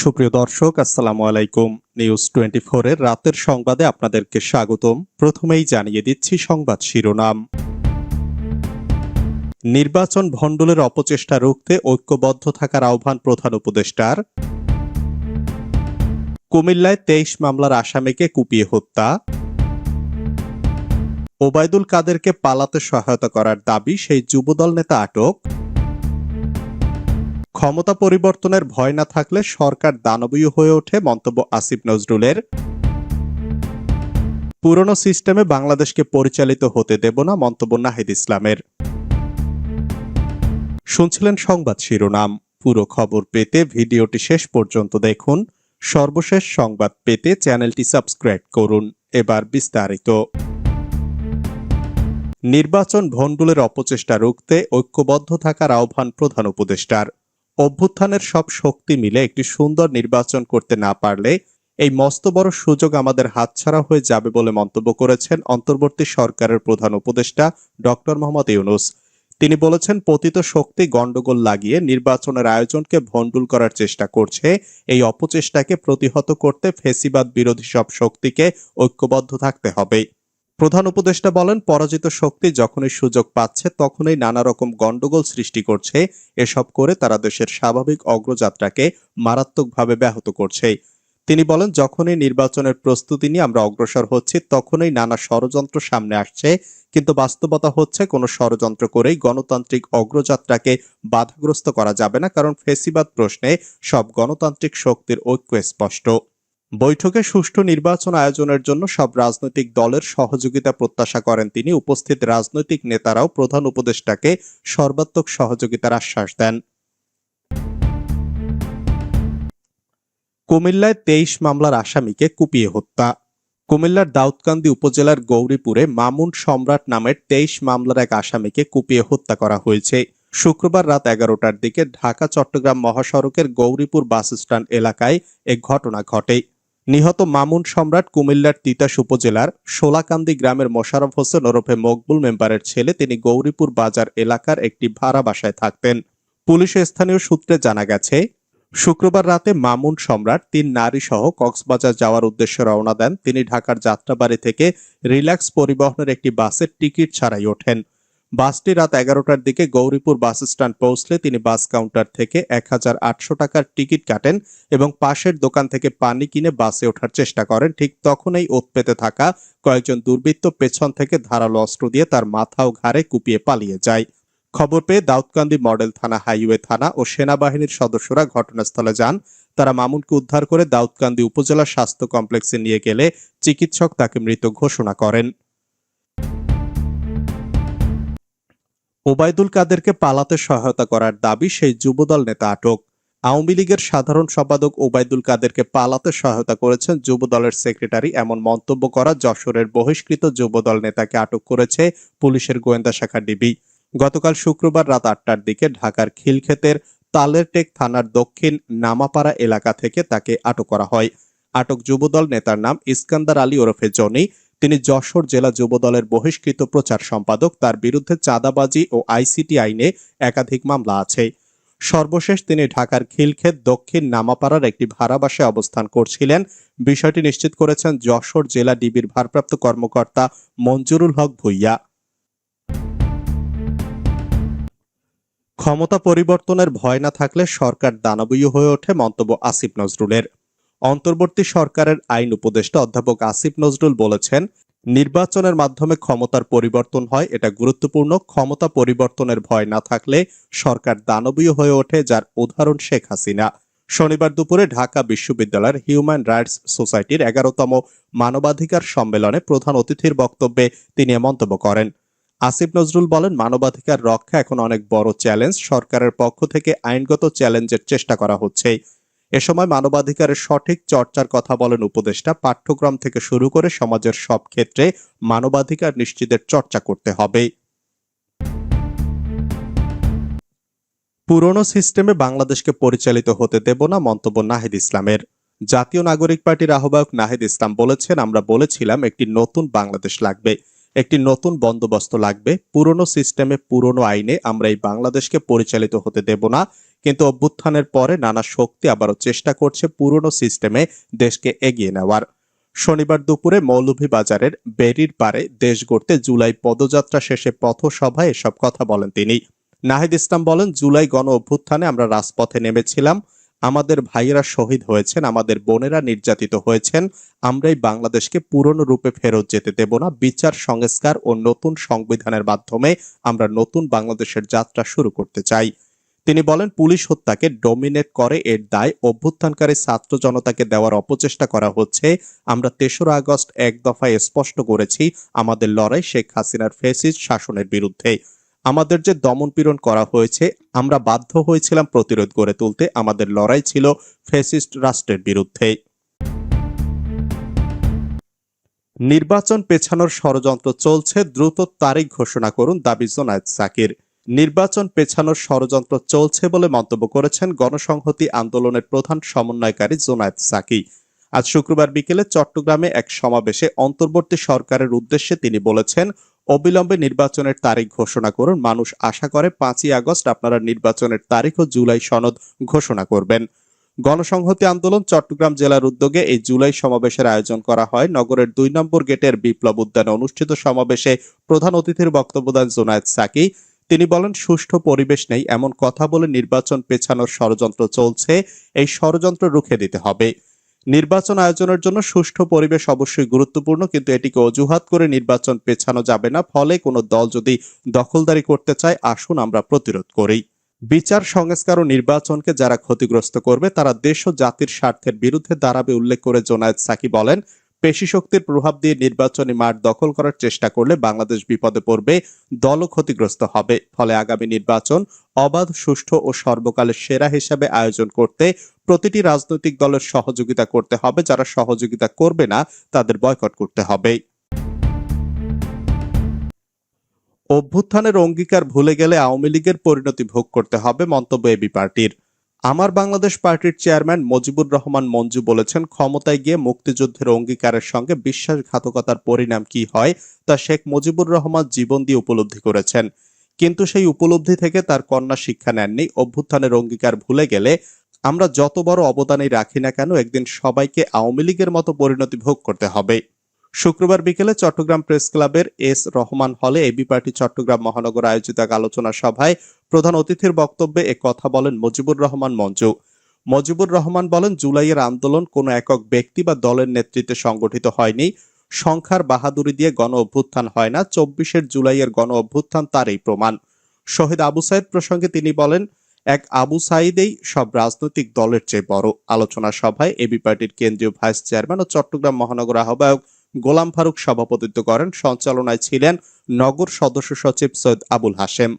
সুপ্রিয় দর্শক, আসসালামু আলাইকুম। নিউজ টোয়েন্টি এর রাতের সংবাদে আপনাদেরকে স্বাগতম। প্রথমেই জানিয়ে দিচ্ছি সংবাদ শিরোনাম। নির্বাচন ভণ্ডুলের অপচেষ্টা রুখতে ঐক্যবদ্ধ থাকার আহ্বান প্রধান উপদেষ্টার। কুমিল্লায় তেইশ মামলার আসামিকে কুপিয়ে হত্যা। ওবায়দুল কাদেরকে পালাতে সহায়তা করার দাবি সেই যুবদল নেতা আটক। ক্ষমতা পরিবর্তনের ভয় না থাকলে সরকার দানবীয় হয়ে ওঠে, মন্তব্য আসিফ নজরুলের। পুরনো সিস্টেমে বাংলাদেশকে পরিচালিত হতে দেব না, মন্তব্য নাহিদ ইসলামের। শুনছিলেন সংবাদ শিরোনাম। পুরো খবর পেতে ভিডিওটি শেষ পর্যন্ত দেখুন। সর্বশেষ সংবাদ পেতে চ্যানেলটি সাবস্ক্রাইব করুন। এবার বিস্তারিত। নির্বাচন ভণ্ডুলের অপচেষ্টা রুখতে ঐক্যবদ্ধ থাকার আহ্বান প্রধান উপদেষ্টার। অভ্যুত্থানের সব শক্তি মিলে একটি সুন্দর নির্বাচন করতে না পারলে এই মস্ত বড় সুযোগ আমাদের হাতছাড়া হয়ে যাবে বলে মন্তব্য করেছেন অন্তর্বর্তী সরকারের প্রধান উপদেষ্টা ডক্টর মোহাম্মদ ইউনুস। তিনি বলেছেন, পতিত শক্তি গণ্ডগোল লাগিয়ে নির্বাচনের আয়োজনকে ভণ্ডুল করার চেষ্টা করছে। এই অপচেষ্টাকে প্রতিহত করতে ফেসিবাদ বিরোধী সব শক্তিকে ঐক্যবদ্ধ থাকতে হবে। প্রধান উপদেষ্টা বলেন, পরাজিত শক্তি যখনই সুযোগ পাচ্ছে, তখনই নানা রকম গন্ডগোল সৃষ্টি করছে। এসব করে তারা দেশের স্বাভাবিক অগ্রযাত্রাকে মারাত্মকভাবে ব্যাহত করছে। তিনি বলেন, যখনই নির্বাচনের প্রস্তুতি নিয়ে আমরা অগ্রসর হচ্ছি, তখনই নানা ষড়যন্ত্র সামনে আসছে। কিন্তু বাস্তবতা হচ্ছে, কোনো ষড়যন্ত্র করেই গণতান্ত্রিক অগ্রযাত্রাকে বাধাগ্রস্ত করা যাবে না, কারণ ফেসিবাদ প্রশ্নে সব গণতান্ত্রিক শক্তির ঐক্য স্পষ্ট। বৈঠকে সুষ্ঠু নির্বাচন আয়োজনের জন্য সব রাজনৈতিক দলের সহযোগিতা প্রত্যাশা করেন তিনি। উপস্থিত রাজনৈতিক নেতারাও প্রধান উপদেষ্টাকে সর্বাত্মক সহযোগিতার আশ্বাস দেন। কুমিল্লায় তেইশ মামলার আসামিকে কুপিয়ে হত্যা। কুমিল্লার দাউদকান্দি উপজেলার গৌরীপুরে মামুন সম্রাট নামের তেইশ মামলার এক আসামিকে কুপিয়ে হত্যা করা হয়েছে। শুক্রবার রাত এগারোটার দিকে ঢাকা চট্টগ্রাম মহাসড়কের গৌরীপুর বাস স্ট্যান্ড এলাকায় এ ঘটনা ঘটে। নিহত মামুন সম্রাট কুমিল্লার তিতাস উপজেলার সোলাকান্দি গ্রামের মোশারফ হোসেন ওরফে মকবুল মেম্বারের ছেলে তিনি গৌরীপুর বাজার এলাকার একটি ভাড়া বাসায় থাকতেন। পুলিশের স্থানীয় সূত্রে জানা গেছে, শুক্রবার রাতে মামুন সম্রাট তিন নারী সহ কক্সবাজার যাওয়ার উদ্দেশ্যে রওনা দেন। তিনি ঢাকার যাত্রাবাড়ি থেকে রিল্যাক্স পরিবহনের একটি বাসের টিকিট ছাড়াই ওঠেন। বাসটি রাত এগারোটার দিকে গৌরীপুর বাস স্ট্যান্ড পৌঁছলে তিনি বাস কাউন্টার থেকে এক হাজার আটশো টাকার টিকিট কাটেন এবং পাশের দোকান থেকে পানি কিনে বাসে ওঠার চেষ্টা করেন। ঠিক তখনই ওত পেতে থাকা কয়েকজন দুর্বৃত্ত পেছন থেকে ধারালো অস্ত্র দিয়ে তার মাথা ও ঘাড়ে কুপিয়ে পালিয়ে যায়। খবর পেয়ে দাউদকান্দি মডেল থানা, হাইওয়ে থানা ও সেনাবাহিনীর সদস্যরা ঘটনাস্থলে যান। তারা মামুনকে উদ্ধার করে দাউদকান্দি উপজেলা স্বাস্থ্য কমপ্লেক্সে নিয়ে গেলে চিকিৎসক তাকে মৃত ঘোষণা করেন। ওবায়দুল কাদেরকে পালাতে সহায়তা করার দাবি সেই যুবদল নেতা আটক। আওয়ামী লীগের সাধারণ সম্পাদক ওবায়দুল কাদেরকে পালাতে সহায়তা করেছেন যুবদলের সেক্রেটারি এমন মন্তব্য করা যশোরের বহিষ্কৃত যুবদল নেতাকে আটক করেছে পুলিশের গোয়েন্দা শাখা ডিবি। গতকাল শুক্রবার রাত আটটার দিকে ঢাকার খিলক্ষেতের তালেরটেক থানার দক্ষিণ নামাপাড়া এলাকা থেকে তাকে আটক করা হয়। আটক যুবদল নেতার নাম ইস্কান্দার আলী ওরফে জনি। তিনি যশোর জেলা যুবদলের বহিষ্কৃত প্রচার সম্পাদক, তার বিরুদ্ধে চাঁদাবাজি ও আইসিটি আইনে একাধিক মামলা আছে। সর্বশেষ তিনি ঢাকার খিলক্ষেত দক্ষিণ নামাপাড়ার একটি ভাড়া বাসায় অবস্থান করছিলেন। বিষয়টি নিশ্চিত করেছেন যশোর জেলা ডিবির ভারপ্রাপ্ত কর্মকর্তা মঞ্জুরুল হক ভুইয়া। ক্ষমতা পরিবর্তনের ভয় না থাকলে সরকার দানবীয় হয়ে ওঠে মন্তব্য আসিফ নজরুলের। অন্তর্বর্তী সরকারের আইন উপদেষ্টা অধ্যাপক আসিফ নজরুল বলেছেন, নির্বাচনের মাধ্যমে ক্ষমতার পরিবর্তন হয়, এটা গুরুত্বপূর্ণ। ক্ষমতা পরিবর্তনের ভয় না থাকলে সরকার দানবীয় হয়ে ওঠে, যার উদাহরণ শেখ হাসিনা। শনিবার দুপুরে ঢাকা বিশ্ববিদ্যালয়ের হিউম্যান রাইটস সোসাইটির এগারোতম মানবাধিকার সম্মেলনে প্রধান অতিথির বক্তব্যে তিনি মন্তব্য করেন। আসিফ নজরুল বলেন, মানবাধিকার রক্ষা এখন অনেক বড় চ্যালেঞ্জ। সরকারের পক্ষ থেকে আইনগত চ্যালেঞ্জের চেষ্টা করা হচ্ছে এ সময় মানবাধিকারের সঠিক চর্চার কথা বলেন উপদেষ্টা। পাঠ্যক্রম থেকে শুরু করে সমাজের সব ক্ষেত্রে মানবাধিকার নিশ্চিতের চর্চা করতে হবে। পুরনো সিস্টেমে বাংলাদেশকে পরিচালিত হতে দেব না মন্তব্য নাহিদ ইসলামের। জাতীয় নাগরিক পার্টির আহ্বায়ক নাহিদ ইসলাম বলেছেন, আমরা বলেছিলাম একটি নতুন বাংলাদেশ লাগবে, একটি নতুন বন্দোবস্ত লাগবে। পুরনো সিস্টেমে পুরনো আইনে আমরা এই বাংলাদেশকে পরিচালিত হতে দেব না। কিন্তু অভ্যুত্থানের পরে নানা শক্তি আবারও চেষ্টা করছে পুরনো সিস্টেমে দেশকে এগিয়ে নেওয়ার। শনিবার দুপুরে মৌলভীবাজারের বেরির পারে দেশ গড়তে জুলাই পদযাত্রা শেষে পথসভায় এসব কথা বলেন তিনি। নাহিদ ইসলাম বলেন, জুলাই গণ অভ্যুত্থানে আমরা রাজপথে নেমেছিলাম। আমাদের ভাইয়েরা শহীদ হয়েছেন, আমাদের বোনেরা নির্যাতিত হয়েছেন। আমরাই বাংলাদেশকে পুরনো রূপে ফেরত যেতে দেব না। বিচার, সংস্কার ও নতুন সংবিধানের মাধ্যমে আমরা নতুন বাংলাদেশের যাত্রা শুরু করতে চাই। তিনি বলেন, পুলিশ হত্যাকে ডোমিনেট করে, এর দায় অভ্যুত্থানকারী ছাত্র জনতাকে দেওয়ার অপচেষ্টা করা হচ্ছে। আমরা তেসরা আগস্ট এক দফায় স্পষ্ট করেছি, আমাদের লড়াই শেখ হাসিনার ফেসিস্ট শাসনের বিরুদ্ধে। আমাদের যে দমনপীড়ন করা হয়েছে, আমরা বাধ্য হয়েছিলাম প্রতিরোধ গড়ে তুলতে, আমাদের লড়াই ছিল ফেসিস্ট রাষ্ট্রের বিরুদ্ধে। নির্বাচন পেছানোর ষড়যন্ত্র চলছে, দ্রুত তারিখ ঘোষণা করুন দাবি জোনায়েদ সাকির। নির্বাচন পেছানোর ষড়যন্ত্র চলছে বলে মন্তব্য করেছেন গণসংহতি আন্দোলনের প্রধান সমন্বয়কারী জোনায়েদ সাকি। আজ শুক্রবার বিকেলে চট্টগ্রামে এক সমাবেশে অন্তর্বর্তী সরকারের উদ্দেশ্যে তিনি বলেছেন, অবিলম্বে নির্বাচনের তারিখ ঘোষণা করুন। মানুষ আশা করে পাঁচই আগস্ট আপনারা নির্বাচনের তারিখ ও জুলাই সনদ ঘোষণা করবেন। গণসংহতি আন্দোলন চট্টগ্রাম জেলার উদ্যোগে এই জুলাই সমাবেশের আয়োজন করা হয়। নগরের দুই নম্বর গেটের বিপ্লব উদ্যানে অনুষ্ঠিত সমাবেশে প্রধান অতিথির বক্তব্য দেন জোনায়েদ সাকি। তিনি বলেন, সুষ্ঠু পরিবেশ নেই, এমন কথা বলে নির্বাচন পেছানোর ষড়যন্ত্র চলছে, এই ষড়যন্ত্র রুখে দিতে হবে। নির্বাচন আয়োজনের জন্য সুষ্ঠু পরিবেশ অবশ্যই গুরুত্বপূর্ণ, কিন্তু এটিকে অজুহাত করে নির্বাচন পেছানো যাবে না, ফলে কোনো দল যদি দখলদারি করতে চায়, আসুন আমরা প্রতিরোধ করি। বিচার সংস্কার ও নির্বাচনকে যারা ক্ষতিগ্রস্ত করবে, তারা দেশ ও জাতির স্বার্থের বিরুদ্ধে দাঁড়াবে, উল্লেখ করে জোনায়েদ সাকি বলেন পেশি শক্তির প্রভাব দিয়ে নির্বাচনী মাঠ দখল করার চেষ্টা করলে বাংলাদেশ বিপদে পড়বে, দলও ক্ষতিগ্রস্ত হবে। ফলে আগামী নির্বাচন অবাধ, সুষ্ঠু ও সর্বকালের সেরা হিসাবে আয়োজন করতে প্রতিটি রাজনৈতিক দলের সহযোগিতা করতে হবে। যারা সহযোগিতা করবে না, তাদের বয়কট করতে হবে। অভ্যুত্থানের অঙ্গীকার ভুলে গেলে আওয়ামী লীগের পরিণতি ভোগ করতে হবে মন্তব্য এবি পার্টির। আমার বাংলাদেশ পার্টির চেয়ারম্যান মজিবুর রহমান মঞ্জু বলেছেন, ক্ষমতায় গিয়ে মুক্তিযুদ্ধের অঙ্গীকারের সঙ্গে বিশ্বাসঘাতকতার পরিণাম কি হয় তা শেখ মুজিবুর রহমান জীবন দিয়ে উপলব্ধি করেছেন। কিন্তু সেই উপলব্ধি থেকে তার কন্যা শিক্ষা নেননি। অভ্যুত্থানের অঙ্গীকার ভুলে গেলে আমরা যত বড় অবদানই রাখি না কেন, একদিন সবাইকে আওয়ামী লীগের মতো পরিণতি ভোগ করতে হবে। শুক্রবার বিকেলে চট্টগ্রাম প্রেস ক্লাবের এস রহমান হলে এবি পার্টি চট্টগ্রাম মহানগর আয়োজিত এক আলোচনা সভায় প্রধান অতিথির বক্তব্যে এ কথা বলেন মুজিবুর রহমান মঞ্জু। মজিবুর রহমান বলেন, জুলাইয়ের আন্দোলন কোনো একক ব্যক্তি বা দলের নেতৃত্বে সংগঠিত হয়নি। সংখ্যার বাহাদুরি দিয়ে গণ অভ্যুত্থান হয় না, চব্বিশের জুলাইয়ের গণ অভ্যুত্থান তারই প্রমাণ। শহীদ আবু সাইদ প্রসঙ্গে তিনি বলেন, এক আবু সাইদেই সব রাজনৈতিক দলের চেয়ে বড়। আলোচনা সভায় এবি পার্টির কেন্দ্রীয় ভাইস চেয়ারম্যান ও চট্টগ্রাম মহানগর আহ্বায়ক গোলাম ফারুক সভাপতিত্ব করেন। সঞ্চালনায় ছিলেন নগর সদস্য সচিব সৈয়দ আবুল হাশেম।